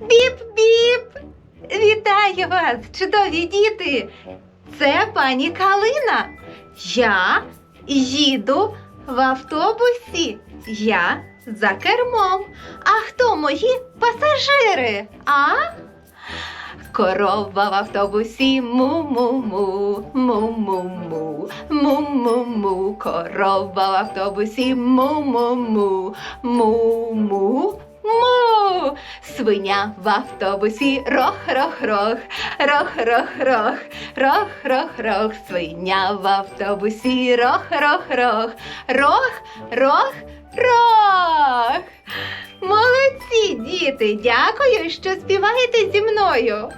Біп-біп! Вітаю вас, чудові діти! Це пані Калина. Я їду в автобусі. Я за кермом. А хто мої пасажири? А? Корова в автобусі му-му-му, му-му-му, му-му-му, корова в автобусі му-му-му, му-му. Му, свиня в автобусі рох-рох-рох, рох-рох-рох, рох-рох-рох, свиня в автобусі рох-рох-рох, рох-рох-рох. Молодці, діти, дякую, що співаєте зі мною.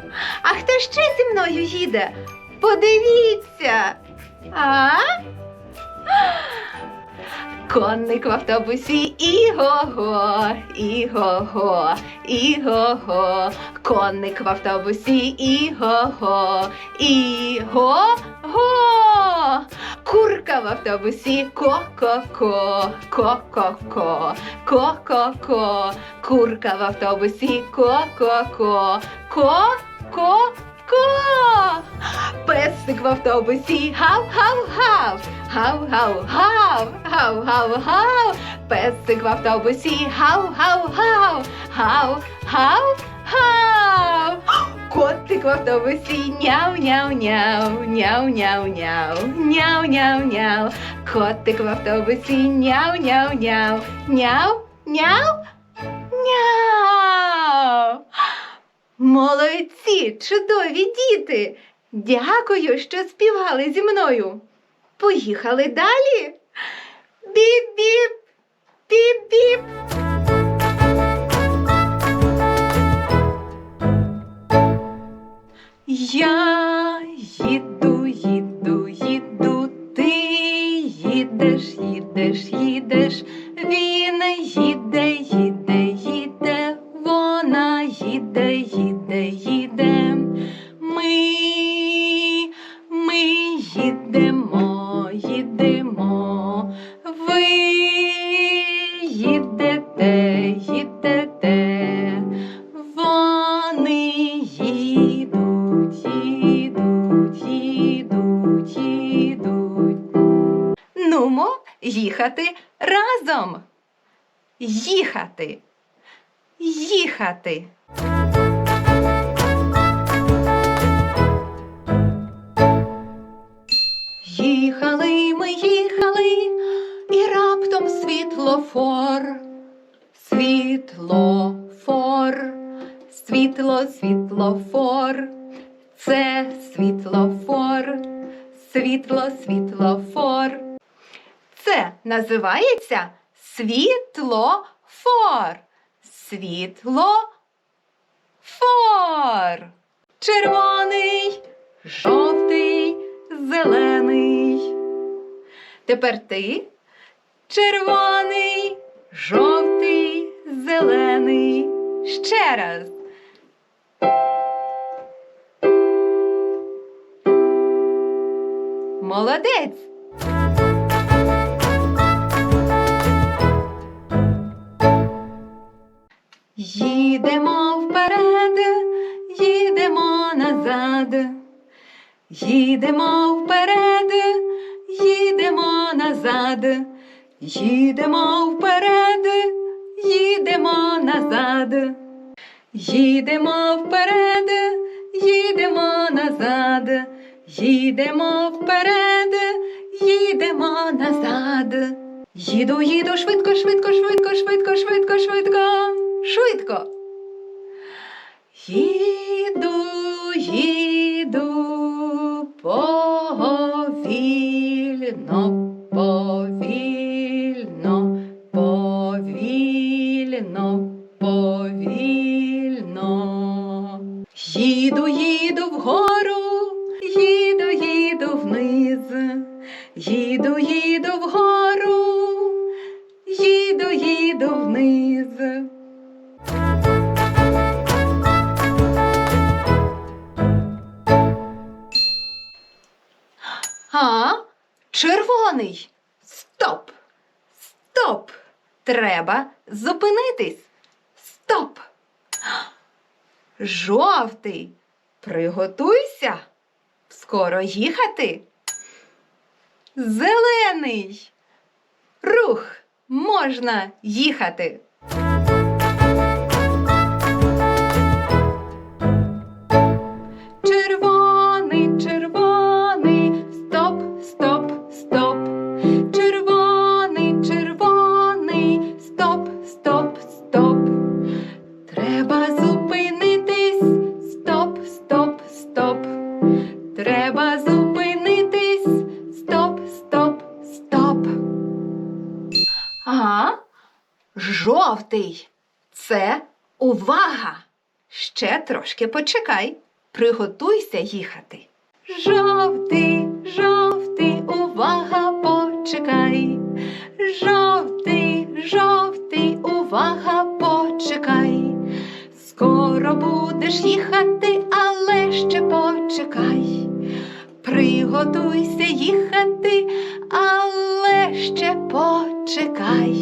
А хто ще зі мною їде? Подивіться. А? Конник в автобусі іго-го, іго-го, іго-го. Конник в автобусі іго-го, іго-го. Курка в автобусі ко-ко-ко, ко-ко-ко, ко-ко-ко. Курка в автобусі ко-ко-ко, ко-ко-ко. Песик в автобусі гав-гав-гав, гав-гав-гав, гав-гав-гав. Песик в автобусі гав-гав-гав, гав-гав-гав. Котик в автобусі няу-няу-няу, няу-няу-няу, няу-няу-няу. Котик в автобусі няу-няу-няу, няу-няу-няу. Молодці, чудові діти! Дякую, що співали зі мною. Поїхали далі. Біп-біп, біп-біп. Їдемо, ви їдете, їдуть. Нумо їхати разом. Їхати. Їхати. Світлофор, світлофор, світло, світлофор, це світлофор, світло, світлофор. Це називається світлофор. Світлофор. Червоний, жовтий, зелений. Тепер ти червоний, жовтий, зелений. Ще раз. Молодець. Їдемо вперед, їдемо назад. Їдемо вперед, їдемо назад. Їдемо вперед, їдемо назад. Їдемо вперед, їдемо назад. Їдемо вперед, їдемо назад. Їду, їду швидко, швидко, швидко, швидко, швидко, швидко, швидко. Їду, їду повільно, А? Червоний. Стоп. Стоп. Треба зупинитись. Стоп! Жовтий. Приготуйся. Скоро їхати. Зелений. Рух. Можна їхати. Жовтий. Це увага. Ще трошки почекай. Приготуйся їхати. Жовтий, жовтий, увага, почекай. Жовтий, жовтий, увага, почекай. Скоро будеш їхати, але ще почекай. Приготуйся їхати, але ще почекай.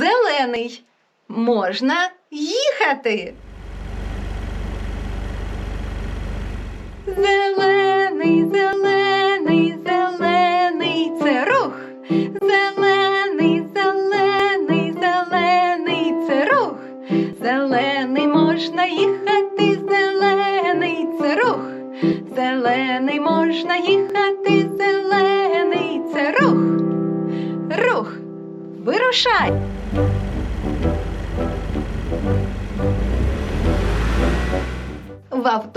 Зелений. Можна їхати. Зелений, зелений, зелений це рух. Зелений, зелений, зелений це рух. Зелений можна їхати, зелений це рух. Зелений можна їхати, зелений це рух. Рух. Вирушай.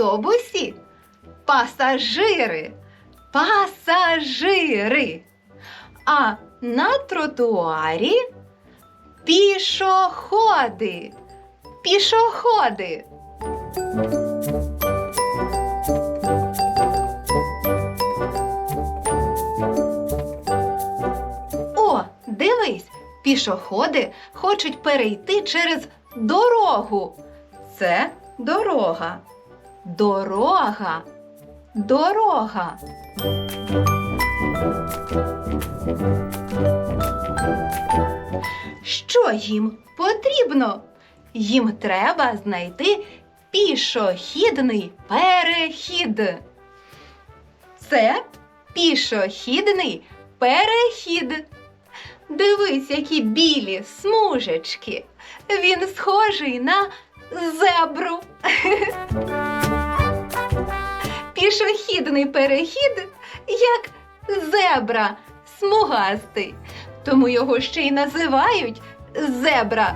Автобусі пасажири. Пасажири. А на тротуарі пішоходи. Пішоходи. О, дивись, пішоходи хочуть перейти через дорогу. Це дорога. Дорога. Дорога. Що їм потрібно? Їм треба знайти пішохідний перехід. Це пішохідний перехід. Дивись, які білі смужечки. Він схожий на зебру. Пішохідний перехід, як зебра, смугастий. Тому його ще й називають зебра.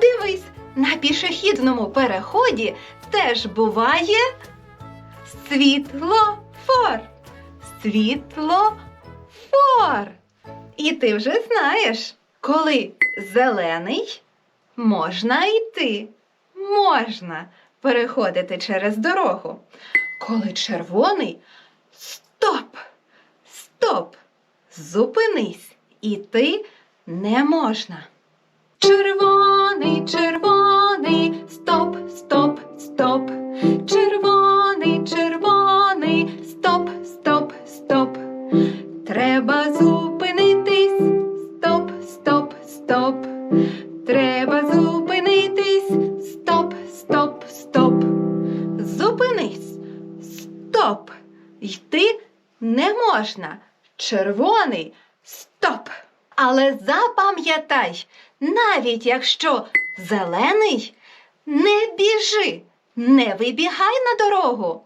Дивись, на пішохідному переході теж буває світлофор. Світлофор. І ти вже знаєш, коли зелений можна йти. Можна переходити через дорогу. Коли червоний стоп! Стоп! Зупинись! Іти не можна. Червоний, червоний, стоп, стоп, стоп. Червоний, червоний, стоп, стоп, стоп. Треба зупинитись, стоп. Треба зупинитись, стоп, стоп, стоп. Зупинись, стоп. Йти не можна. Червоний, стоп. Але запам'ятай, навіть якщо зелений, не біжи, не вибігай на дорогу.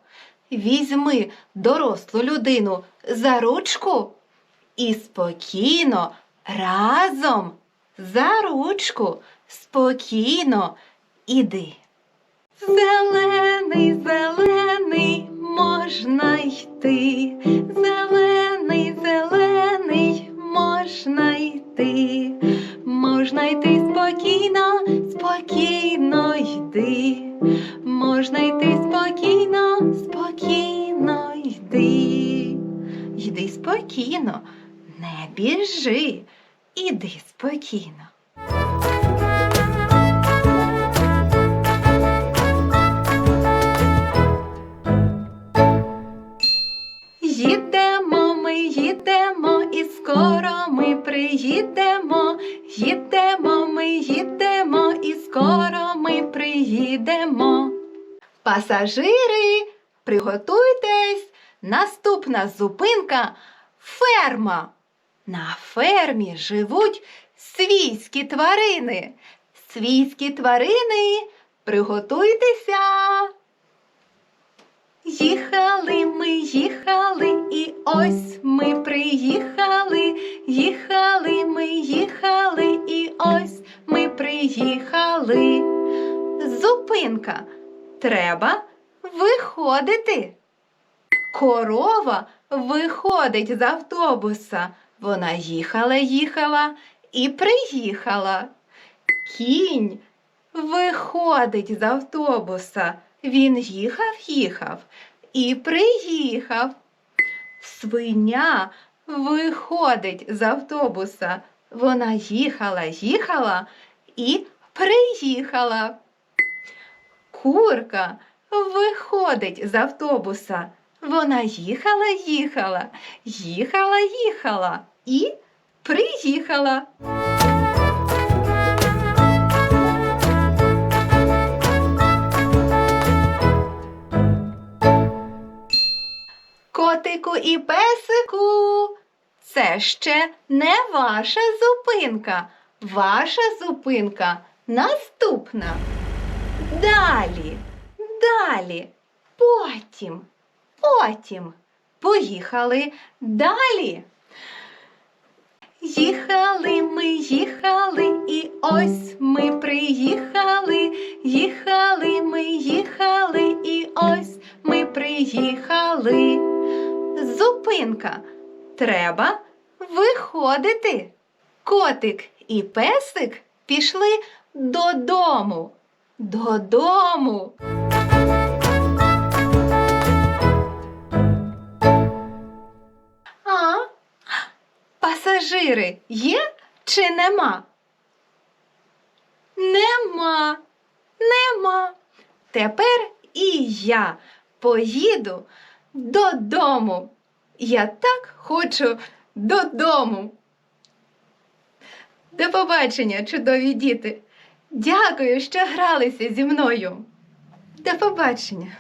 Візьми дорослу людину за ручку і спокійно разом за ручку спокійно іди. Зелений, зелений, можна йти. Зелений, зелений, можна йти. Можна йти спокійно, спокійно йди. Можна йти спокійно, спокійно йди. Йди спокійно, не біжи, іди спокійно. Їдемо, ми їдемо, і скоро ми приїдемо. Їдемо, ми їдемо, і скоро ми приїдемо. Пасажири, приготуйтесь. Наступна зупинка ферма. На фермі живуть свійські тварини. Свійські тварини, приготуйтеся. Їхали ми, їхали, і ось ми приїхали. Їхали ми, їхали, і ось ми приїхали. Зупинка. Треба виходити. Корова виходить з автобуса. Вона їхала, їхала і приїхала. Кінь виходить з автобуса. Він їхав, їхав і приїхав. Свиня виходить з автобуса. Вона їхала, їхала і приїхала. Курка виходить з автобуса. Вона їхала, їхала, їхала, їхала і приїхала. Котику і песику, це ще не ваша зупинка. Ваша зупинка наступна. Далі, далі, потім, потім. Поїхали далі. Їхали ми, їхали, і ось ми приїхали. Їхали ми, їхали, і ось ми приїхали. Зупинка. Треба виходити. Котик і песик пішли додому. Додому. Пасажири є чи нема? Нема. Нема. Тепер і я поїду додому. Я так хочу додому. До побачення, чудові діти. Дякую, що гралися зі мною. До побачення.